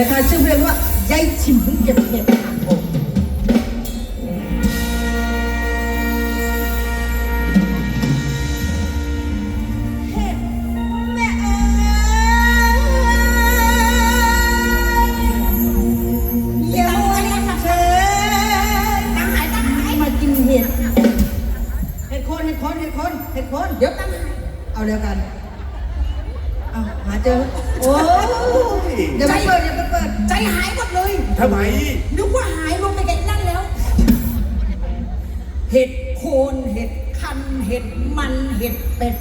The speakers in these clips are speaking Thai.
นะคะชื่อเพลงว่ายายชิมเพิ่งเก็บเห็ด อาหาเจอ โอ้ยเดี๋ยวไปเปิดเดี๋ยวไปเปิด ใจหายหมดเลยทำไม นึกว่าหายลงไปกับไอ้นั่นแล้ว เห็ดโคนเห็ดคันเห็ดมันเห็ดเป็ด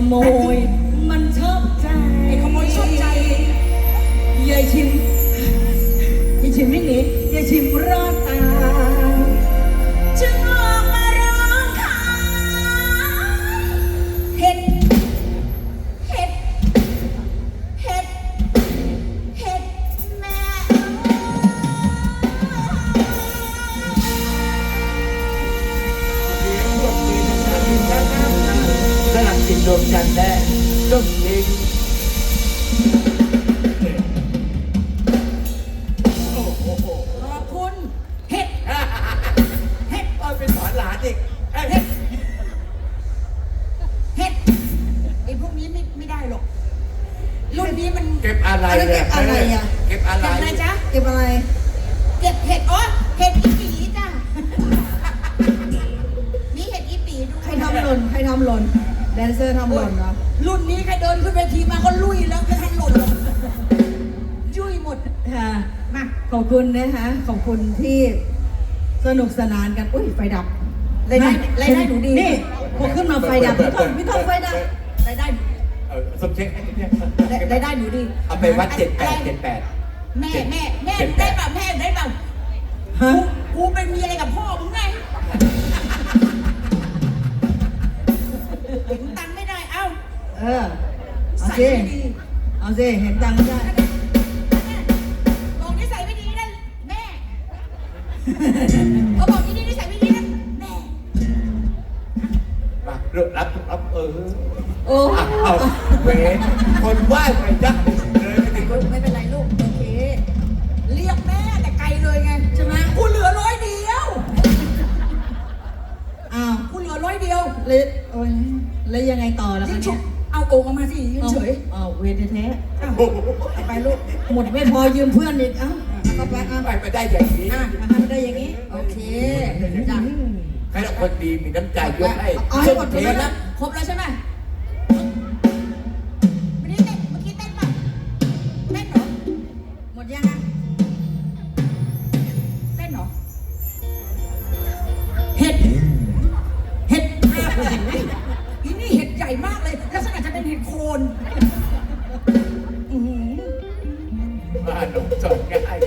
ขโมย มันชอบ กจิตดวงจันทร์ได้ต้องเพลงโอ้โหขอบคุณเห็ดเฮ็ดเอาเป็นสอนหลานอีกเอ้ยเห็ดเห็ดไอ้พวกนี้ไม่ไม่ได้หรอก รุ่นนี้มันเก็บอะไรอันนั้นเก็บอะไรอะเก็บอะไรเก็บอะไรจ๊ะ เก็บอะไร แดนเซอร์ทำหล่นเหรอรุ่นนี้ใครเดินขึ้นเวทีมาก็ลุยแล้วไม่ทันหล่นหรอกยุ่ยหมด ค่ะมาขอบคุณนะคะขอบคุณที่สนุกสนานกัน อุ้ยไฟดับรายได้รายได้หนูดีนี่พอขึ้นมาไฟดับพี่ทองพี่ทองไฟดับรายได้เออสมเช็คให้เนี่ยรายได้หนูดีเอาไปวัดเจ็ดแปดเจ็ดแปดแม่แม่แม่ได้เปล่าแม่ได้เปล่าฮะกูเป็นมีอะไรกับพ่อมึงไงเห็นตังค์ไม่ได้ เออ เอาใส่สิเอาสิ เห็นตังค์ก็ได้ บอกนิสัยไม่ดีนั่แม่เขาบอกนี่นี่นิสัยไม่ดีนั่แม่มาบลือกรับรับเออโอ้โหะเอาเวคนไหว้ไปจักเลยไม่ถึงคนไม่เป็นไรลูกโอเค เรียกแม่แต่ไกลเลยไงใช่ไหมกูเหลือร้อยเดียวอ้าวกูเหลือร้อยเดียว แล้วโอ้ยแล้วยังไงต่อล่ะยิคชุเนี่ย เอาโอ่งออกมาสิยืนเฉยอ๋อเวรแท้อ้าวเอาไปลูกๆหมดไม่พอยืมเพื่อนอีกเอ้าเข้าไปเอ้าไปมาได้อย่างนี้อะมาทำได้อย่างนี้ โอเคจ้ะใครละคนดีมีน้ำใจยกให้เอาให้หมดเทเลยนะนะครบแล้วใช่ไหม สอนง่าย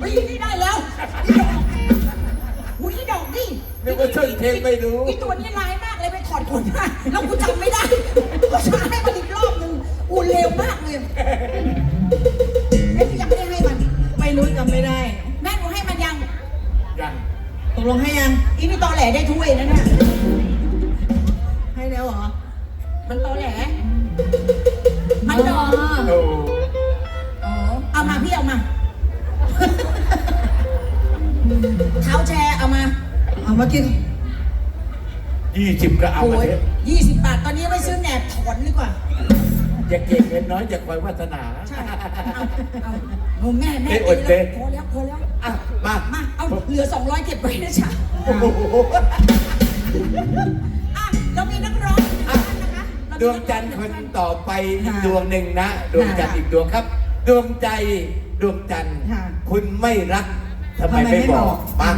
เฮ้ยนี่ได้แล้วอีดอกอุ้ยอีดอกนี่นึกว่าช่วยเทงไม่รู้อีตัวนี้ร้ายมากเลยไปถอดขนมาแล้วกูจำไม่ได้ก็ช้าให้มันอีกรอบนึงอูเร็วมากเลยเอ้ยยังไม่ได้ให้มันไม่รู้จำไม่ได้ แม่หนูให้มันยังยังตกลงให้ยังอีนี่ตอแหลได้ถ้วยนะเนี่ย มากิน ยี่สิบก็เอาโอ้มายเถอะยี่สิบบาท ตอนนี้ไม่ซื้อแหนบถอนดีกว่า อย่าเก่งเงินน้อยอย่าคอยวาสนา ใช่ เอาเอาโอ้แม่แม่เอ้ยอดกินเต้แล้วพอแล้วพอแล้ว อะมา มา เอาเหลือสองร้อยเก็บไว้นะจ๊ะโอ้โหอะ เรามีนักร้องอีกท่านนะคะเรามีดวงจันทร์คนต่อไปอีกค่ะดวงหนึ่งนะ ดวงจันทร์อีกดวงครับ ดวงใจดวงจันทร์ค่ะคุณไม่รักทำไมทำไมไม่ไม่บบออกกมา